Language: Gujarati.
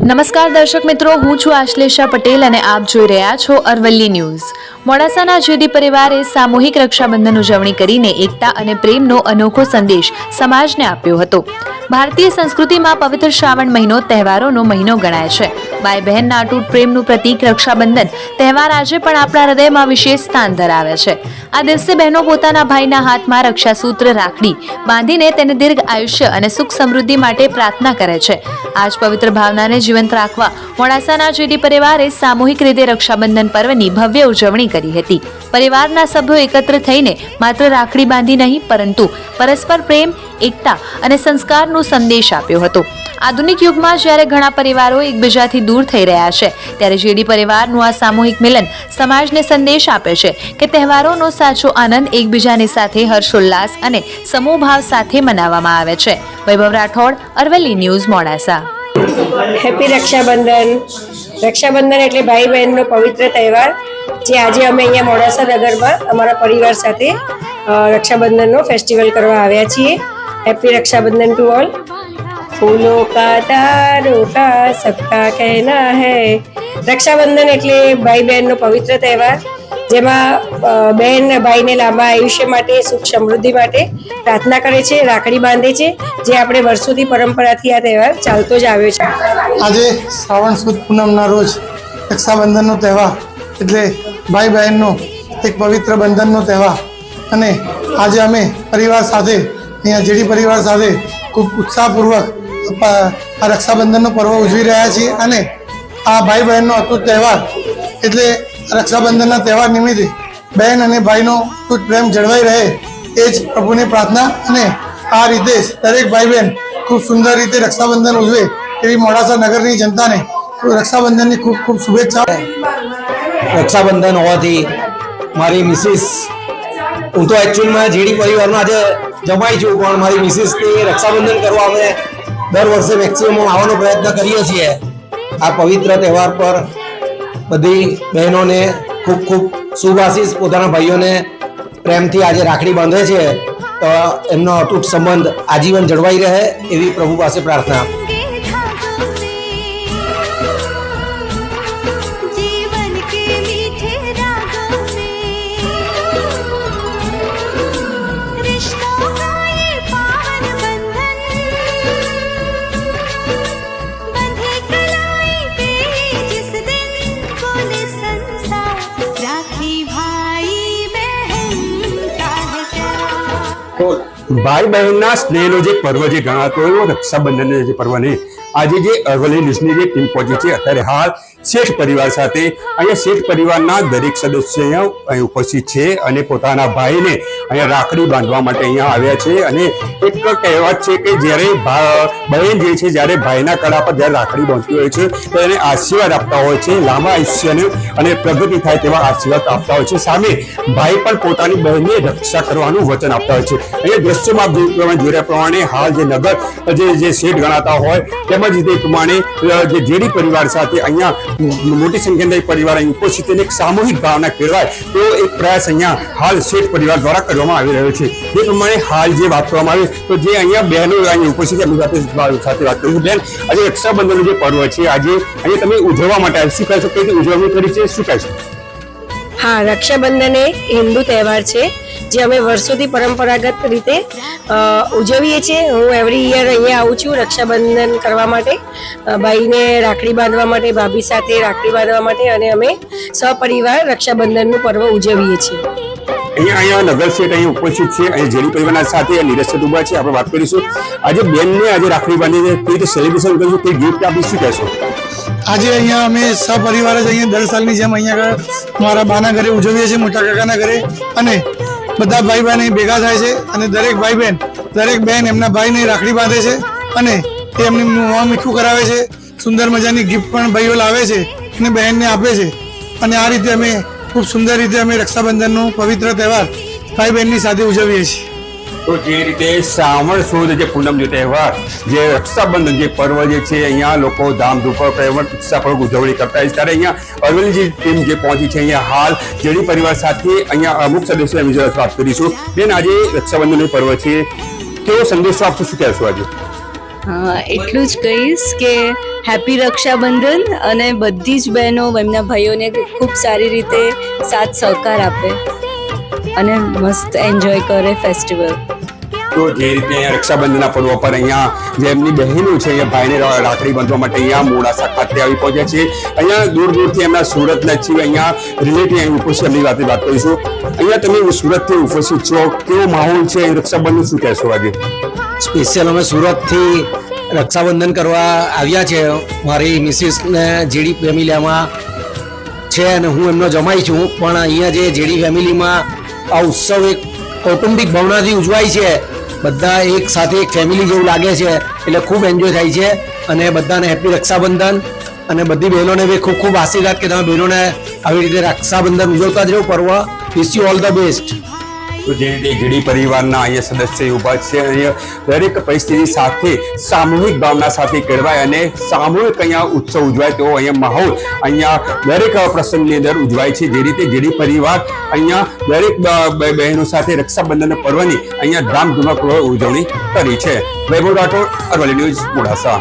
નમસ્કાર દર્શક મિત્રો, હું છું આશ્લેષા પટેલ અને આપ જોઈ રહ્યા છો અરવલ્લી ન્યૂઝ. મોડાસાના જેડી પરિવારે સામૂહિક રક્ષાબંધન ઉજવણી કરીને એકતા અને પ્રેમનો અનોખો સંદેશ સમાજને આપ્યો હતો. ભારતીય સંસ્કૃતિમાં પવિત્ર શ્રાવણ મહિનો તહેવારોનો મહિનો ગણાય છે. ભાઈ બહેનના અતૂટ પ્રેમનું પ્રતીક રક્ષાબંધન તહેવાર આજે પણ આપણા હૃદયમાં વિશેષ સ્થાન ધરાવે છે. આ દિવસે બહેનો પોતાના ભાઈના હાથમાં રક્ષાસૂત્ર રાખડી બાંધીને તેને દીર્ઘ આયુષ્ય અને સુખ સમૃદ્ધિ માટે પ્રાર્થના કરે છે. આજ પવિત્ર ભાવનાને જીવંત રાખવા મોડાસાના જેડી પરિવારે સામૂહિક રીતે રક્ષાબંધન પર્વની ભવ્ય ઉજવણી કરી હતી. પરિવારના સભ્યો એકત્ર થઈને માત્ર રાખડી બાંધી નહીં, પરંતુ પરસ્પર પ્રેમ, એકતા અને સંસ્કારનો સંદેશ આપ્યો હતો. આધુનિક યુગમાં જ્યારે ઘણા પરિવારો એકબીજાથી દૂર થઈ રહ્યા છે, ત્યારે જેડી પરિવારનું આ સામૂહિક મિલન સમાજને સંદેશ આપે છે કે તહેવારોનો સાચો આનંદ એકબીજાની સાથે હર્ષોલ્લાસ અને સમૂહભાવ સાથે મનાવવામાં આવે છે. વૈભવ રાઠોડ, અરવલ્લી ન્યૂઝ મોડાસા. હેપી રક્ષાબંધન. રક્ષાબંધન એટલે ભાઈ બહેનનો પવિત્ર તહેવાર, જે આજે અમે અહીંયા મોડાસા નગરમાં અમારા પરિવાર સાથે રક્ષાબંધનનો ફેસ્ટિવલ કરવા આવ્યા છીએ. Happy Rakshabandhan to all. ફૂલો કા તારો કા સબકા કહેના હૈ. રક્ષાબંધન એટલે ભાઈ બહેનનો પવિત્ર તહેવાર. જેમાં બહેન ભાઈને લાંબા આયુષ્ય માટે, સુખ સમૃદ્ધિ માટે પ્રાર્થના કરે છે, રાખડી બાંધે છે, જે આપણે વર્ષોથી પરંપરાથી આ તહેવાર ચાલતો જ આવ્યો છે. આજે શ્રાવણ સુદ પૂનમના રોજ રક્ષાબંધનનો તહેવાર એટલે ભાઈ બહેનનો એક પવિત્ર બંધનનો તહેવાર. અને આજે અમે પરિવાર સાથે, અહીંયા જેડી પરિવાર સાથે ખૂબ ઉત્સાહપૂર્વક આ રક્ષાબંધનનો પર્વ ઉજવી રહ્યા છીએ. અને આ ભાઈ બહેનનો અતૂટ તહેવાર એટલે રક્ષાબંધનના તહેવાર નિમિત્તે બહેન અને ભાઈનો અતૂટ પ્રેમ જળવાઈ રહે, એ જ પ્રભુની પ્રાર્થના અને આ રીતે દરેક ભાઈ બહેન ખૂબ સુંદર રીતે રક્ષાબંધન ઉજવે એવી મોડાસા નગરની જનતાને રક્ષાબંધનની ખૂબ ખૂબ શુભેચ્છા રક્ષાબંધન હોવાથી મારી મિસિસ, હું તો એકચ્યુઅલમાં જીડી પરિવારમાં આજે જમાઈ છું, પણ મારી મિસિસથી રક્ષાબંધન કરવા અમે દર વર્ષે મેક્સિમમ આવવાનો પ્રયત્ન કરીએ છીએ. આ પવિત્ર તહેવાર પર બધી બહેનોને ખૂબ ખૂબ શુભ આશીષ પોતાના ભાઈઓને પ્રેમથી આજે રાખડી બાંધે છે. તો એમનો અતૂટ સંબંધ આજીવન જળવાઈ રહે એવી પ્રભુ પાસે પ્રાર્થના. ભાઈ બહેનના સ્નેહનો જે પર્વ જે ગણાતો એવો રક્ષાબંધનનો જે પર્વને આજે જે અરવલ્લી ન્યૂઝની જે ટીમ પહોંચી છે, અત્યારે હાલ શેઠ પરિવાર સાથે. અહીંયા શેઠ પરિવારના દરેક સદસ્ય અહીં ઉપસ્થિત છે અને પોતાના ભાઈને અહીંયા રાખડી બાંધવા માટે અહીંયા આવ્યા છે. અને એક કહેવત છે કે જ્યારે બહેન જે છે, જ્યારે ભાઈના કડા પર જ્યારે રાખડી બાંધતી હોય છે, તો એને આશીર્વાદ આપતા હોય છે, લાંબા આયુષ્યને અને પ્રગતિ થાય તેવા આશીર્વાદ આપતા હોય છે. સામે ભાઈ પણ પોતાની બહેનને રક્ષા કરવાનું વચન આપતા હોય છે. અહીંયા દ્રશ્યમાં જોયા પ્રમાણે હાલ જે નગર, જે જે શેઠ ગણાતા હોય, તેમજ તે પ્રમાણે જે જેડી પરિવાર સાથે અહીંયા મોટી સંખ્યાના પરિવાર અહીં ઉપસ્થિત એક સામૂહિક ભાવના કેળવાય તો એક પ્રયાસ અહીંયા હાલ શેઠ પરિવાર દ્વારા કરવામાં આવી રહ્યો છે. જે પ્રમાણે હાલ જે વાત કરવામાં આવે, તો જે અહીંયા બહેનો અહીંયા ઉપસ્થિત એમની સાથે સાથે વાત કરીશું બેન આજે રક્ષાબંધનનું જે પર્વ છે, આજે અહીંયા તમે ઉજવવા માટે આવ્યા. શું કહેશો કઈ રીતે ઉજવણી કરી છે, શું કહેશો? હા, રક્ષાબંધન એ હિન્દુ તહેવાર છે, જે અમે વર્ષોથી પરંપરાગત રીતે ઉજવીએ છીએ. હું એવરી યર અહીંયા આવું છું રક્ષાબંધન કરવા માટે. ભાઈને રાખડી બાંધવા માટે, ભાભી સાથે રાખડી બાંધવા માટે અને અમે સપરિવાર રક્ષાબંધનનું પર્વ ઉજવીએ છીએ. અહીંયા અહીંયા નગર શેઠ અહીં ઉપસ્થિત છે અહીં જેડી પરિવારના સાથે નીરજ શેઠ ઊભા છે, આપણે વાત કરીશું. આજે બેનને આજે રાખડી બાંધી છે સેલિબ્રેશન કર્યું તે ગિફ્ટ આપી શું આજે અહીંયા અમે સપરિવાર જ અહીંયા દર સાલની જેમ અહીંયા મારા બાના ઘરે ઉજવીએ છીએ, મોટા કાકાના ઘરે. અને બધા ભાઈ બહેન ભેગા થાય છે અને દરેક ભાઈ બહેન દરેક બહેન એમના ભાઈને રાખડી બાંધે છે અને એ એમને મોં મીઠું કરાવે છે, સુંદર મજાની ગિફ્ટ પણ ભાઈઓ લાવે છે અને બહેનને આપે છે. અને આ રીતે અમે ખૂબ સુંદર રીતે અમે રક્ષાબંધનનો પવિત્ર તહેવાર ભાઈ બહેનની સાથે ઉજવીએ છીએ. તો જે રીતે શ્રાવણ સુદ જે પૂનમ તહેવાર, જે રક્ષાબંધન જે પર્વ જે છે, અહીંયા લોકો ધામધૂપક ઉત્સાહપૂર્વક ઉજવણી કરતા હોય ત્યારે અહીંયા અરવલ્લી જે ટીમ જે પહોંચી છે અહીંયા હાલ જેડી પરિવાર સાથે અહીંયા અમુક સદસ્યો જોડે વાત કરીશું બેન, આજે રક્ષાબંધનનો પર્વ છે. કેવો સંદેશો આપશો? શું કહેશો આજે? એટલું જ કહીશ કે હેપી રક્ષાબંધન અને બધી જ બહેનો એમના ભાઈઓને ખૂબ સારી રીતે સાથ સહકાર આપે અને મસ્ત એન્જોય કરે ફેસ્ટિવલ તો જે રીતે અહીંયા રક્ષાબંધનના પર્વ પર અહીંયા જે બહેનો છે અહીંયા ભાઈને રાખડી બાંધવા માટે અહીંયા મોડાસા ખાતે આવી પહોંચ્યા છે. અહીંયા દૂર દૂરથી એમના સુરતના છે અહીંયા રિલેટિવ અહીં ઉપસ્થિત એમની વાતે વાત કરીશું. અહીંયા તમે સુરતથી ઉપસ્થિત છો. કેવો માહોલ છે રક્ષાબંધન? શું કહેશો આજે? સ્પેશિયલ અમે સુરતથી રક્ષાબંધન કરવા આવ્યા છે. મારી મિસિસને જેડી ફેમિલીમાં છે અને હું એમનો જમાઈ છું. પણ અહીંયા જે જેડી ફેમિલીમાં આ ઉત્સવ એક કૌટુંબિક ભાવનાથી ઉજવાય છે. બધા એક સાથે એક ફેમિલી જેવું લાગે છે. એટલે ખૂબ એન્જોય થાય છે. અને બધાને હેપી રક્ષાબંધન. અને બધી બહેનોને બી ખૂબ ખૂબ આશીર્વાદ કે તમે બહેનોને આવી રીતે રક્ષાબંધન ઉજવતા જ રહો. પર્વ wish you all the best તો જે રીતે જેડી પરિવારના અહીંયા સદસ્ય ઊભા છે અહીંયા દરેક પરિસ્થિતિ સાથે સામૂહિક ભાવના સાથે કેળવાય અને સામૂહિક અહીંયા ઉત્સવ ઉજવાય તેવો અહીંયા માહોલ અહીંયા દરેક પ્રસંગની અંદર ઉજવાય છે. જે રીતે જેડી પરિવાર અહીંયા દરેક બહેનો સાથે રક્ષાબંધન પર્વની અહીંયા ધામધૂમક ઉજવણી કરી છે. વૈભવ રાઠોડ, અરવલ્લી ન્યૂઝ, મોડાસા.